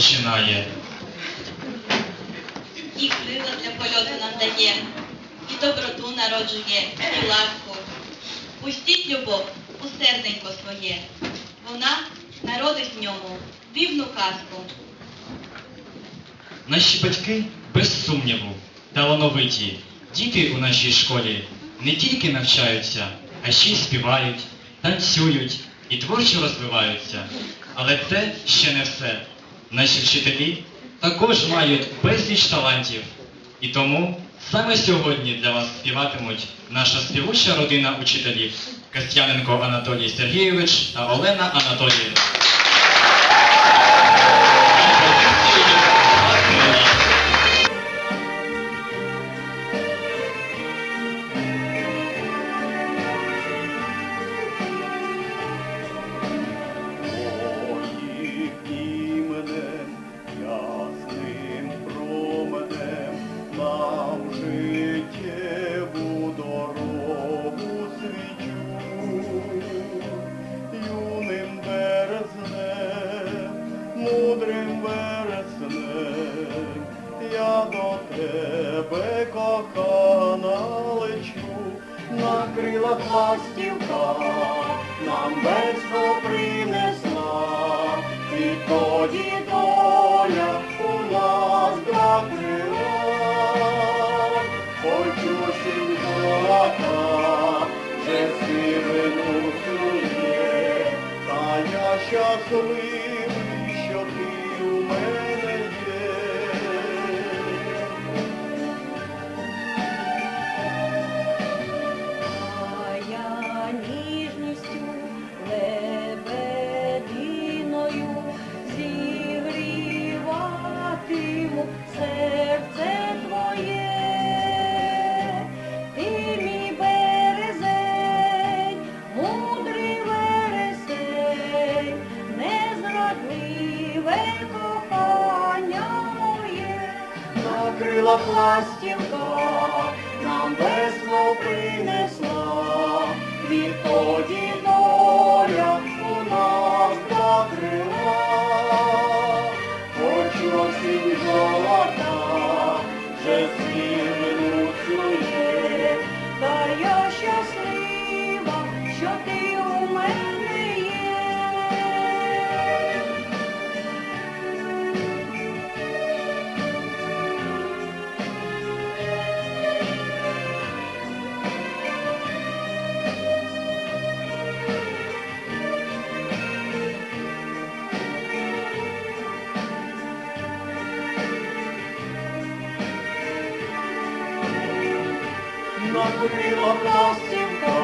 починає. і крила для польоту нам дає, і доброту народжує, і ласку. Пустіть любов у серденько своє, вона народить в ньому дивну казку. Наші батьки, без сумніву, талановиті. Діти у нашій школі не тільки навчаються, а ще й співають, танцюють і творчо розвиваються. Але це ще не все. Наші вчителі також мають безліч талантів. І тому саме сьогодні для вас співатимуть наша співуча родина учителів Костяненко Анатолій Сергійович та Олена Анатоліївна. Мудрим я до тебе кохана лечу, на крилах ластівка нам безго принесла, і тоді доля у нас закрила, хочу сім золота, вже сивину сує, та я щасливий, На крилах ластівка нам весло принесла, відтоді на крилах